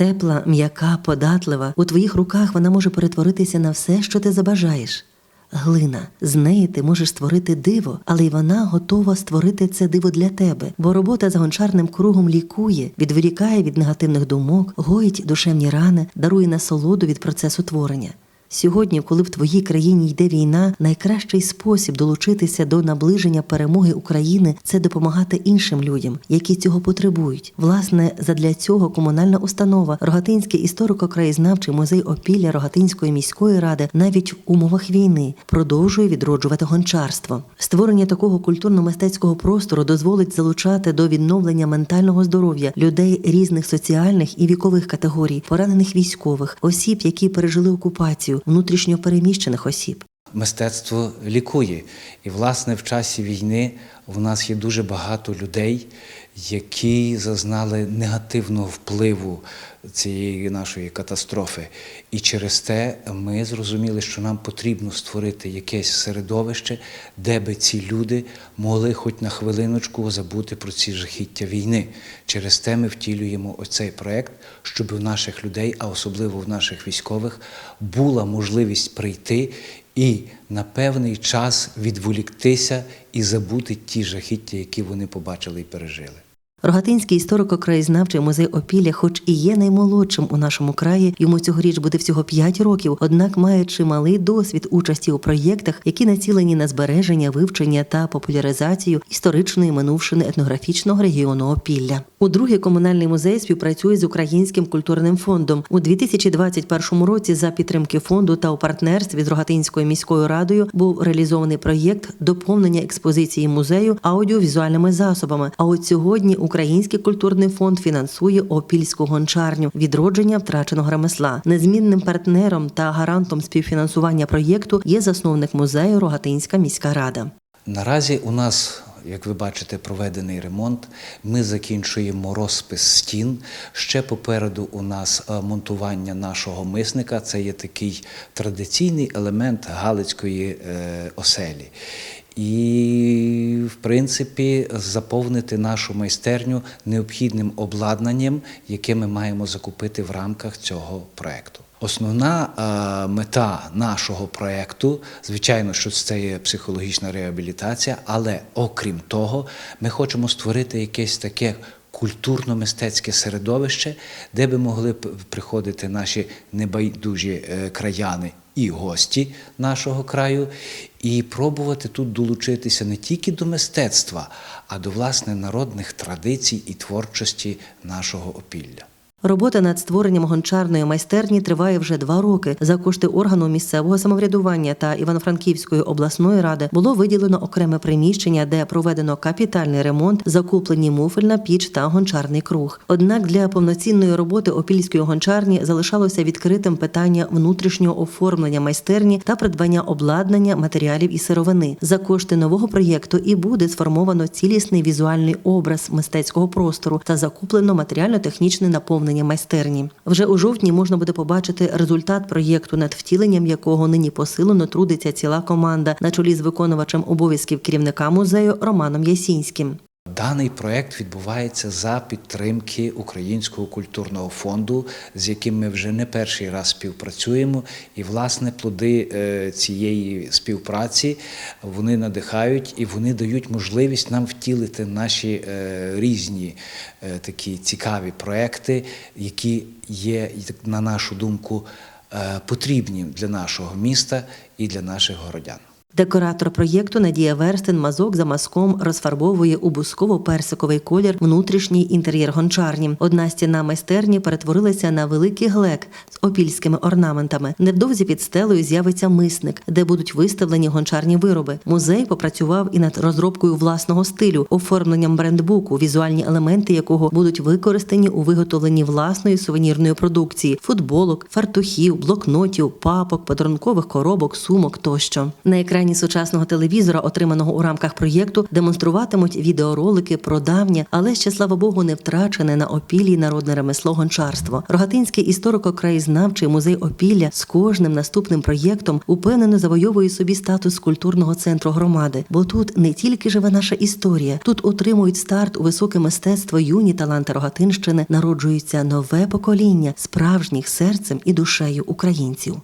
Тепла, м'яка, податлива. У твоїх руках вона може перетворитися на все, що ти забажаєш. Глина, з неї ти можеш створити диво, але й вона готова створити це диво для тебе, бо робота за гончарним кругом лікує, відволікає від негативних думок, гоїть душевні рани, дарує насолоду від процесу творення. Сьогодні, коли в твоїй країні йде війна, найкращий спосіб долучитися до наближення перемоги України це допомагати іншим людям, які цього потребують. Власне, задля цього комунальна установа Рогатинський історико-краєзнавчий музей опілля Рогатинської міської ради навіть в умовах війни продовжує відроджувати гончарство. Створення такого культурно-мистецького простору дозволить залучати до відновлення ментального здоров'я людей різних соціальних і вікових категорій, поранених військових, осіб, які пережили окупацію, внутрішньо переміщених осіб. Мистецтво лікує. І, власне, в часі війни у нас є дуже багато людей, які зазнали негативного впливу цієї нашої катастрофи. І через те ми зрозуміли, що нам потрібно створити якесь середовище, де би ці люди могли хоч на хвилиночку забути про ці жахіття війни. Через те ми втілюємо оцей проект, щоб у наших людей, а особливо в наших військових, була можливість прийти і на певний час відволіктися і забути ті жахіття, які вони побачили і пережили. Рогатинський історико-краєзнавчий музей Опілля, хоч і є наймолодшим у нашому краї, йому цьогоріч буде всього 5 років, однак має чималий досвід участі у проєктах, які націлені на збереження, вивчення та популяризацію історичної минувшини етнографічного регіону Опілля. У другий комунальний музей співпрацює з Українським культурним фондом у 2021 році. За підтримки фонду та у партнерстві з Рогатинською міською радою був реалізований проєкт доповнення експозиції музею аудіовізуальними засобами. А от сьогодні Український культурний фонд фінансує опільську гончарню відродження втраченого ремесла. Незмінним партнером та гарантом співфінансування проєкту є засновник музею Рогатинська міська рада. Наразі у нас, як ви бачите, проведений ремонт. Ми закінчуємо розпис стін. Ще попереду у нас е, монтування нашого мисника. Це є такий традиційний елемент Галицької е, оселі. І, принципі, заповнити нашу майстерню необхідним обладнанням, яке ми маємо закупити в рамках цього проекту. Основна е, мета нашого проекту, звичайно, що це є психологічна реабілітація, але окрім того, ми хочемо створити якесь таке культурно-мистецьке середовище, де би могли приходити наші небайдужі е, краяни і гості нашого краю, і пробувати тут долучитися не тільки до мистецтва, а до власне народних традицій і творчості нашого опілля. Робота над створенням гончарної майстерні триває вже два роки. За кошти органу місцевого самоврядування та Івано-Франківської обласної ради було виділено окреме приміщення, де проведено капітальний ремонт, закуплені муфельна піч та гончарний круг. Однак для повноцінної роботи опільської гончарні залишалося відкритим питання внутрішнього оформлення майстерні та придбання обладнання, матеріалів і сировини. За кошти нового проєкту і буде сформовано цілісний візуальний образ мистецького простору та закуплено матеріально-технічне наповнення майстерні. Вже у жовтні можна буде побачити результат проєкту, над втіленням якого нині посилено трудиться ціла команда на чолі з виконувачем обов'язків керівника музею Романом Ясінським. Даний проект відбувається за підтримки Українського культурного фонду, з яким ми вже не перший раз співпрацюємо. І, власне, плоди е, цієї співпраці вони надихають і вони дають можливість нам втілити наші е, різні е, такі цікаві проекти, які є, на нашу думку, потрібні для нашого міста і для наших городян. Декоратор проєкту Надія Верстин мазок за мазком розфарбовує у бусково-персиковий колір внутрішній інтер'єр гончарні. Одна стіна майстерні перетворилася на великий глек з опільськими орнаментами. Невдовзі під стелею з'явиться мисник, де будуть виставлені гончарні вироби. Музей попрацював і над розробкою власного стилю, оформленням брендбуку, візуальні елементи якого будуть використані у виготовленні власної сувенірної продукції: футболок, фартухів, блокнотів, папок, подарункових коробок, сумок тощо. На екрані екрані сучасного телевізора, отриманого у рамках проєкту, демонструватимуть відеоролики про давнє, але ще слава Богу, не втрачене на опіллі народне ремесло гончарство. Рогатинський історико-краєзнавчий музей опілля з кожним наступним проєктом упевнено завойовує собі статус культурного центру громади, бо тут не тільки живе наша історія, тут отримують старт у високе мистецтво юні таланти Рогатинщини, народжується нове покоління справжніх серцем і душею українців.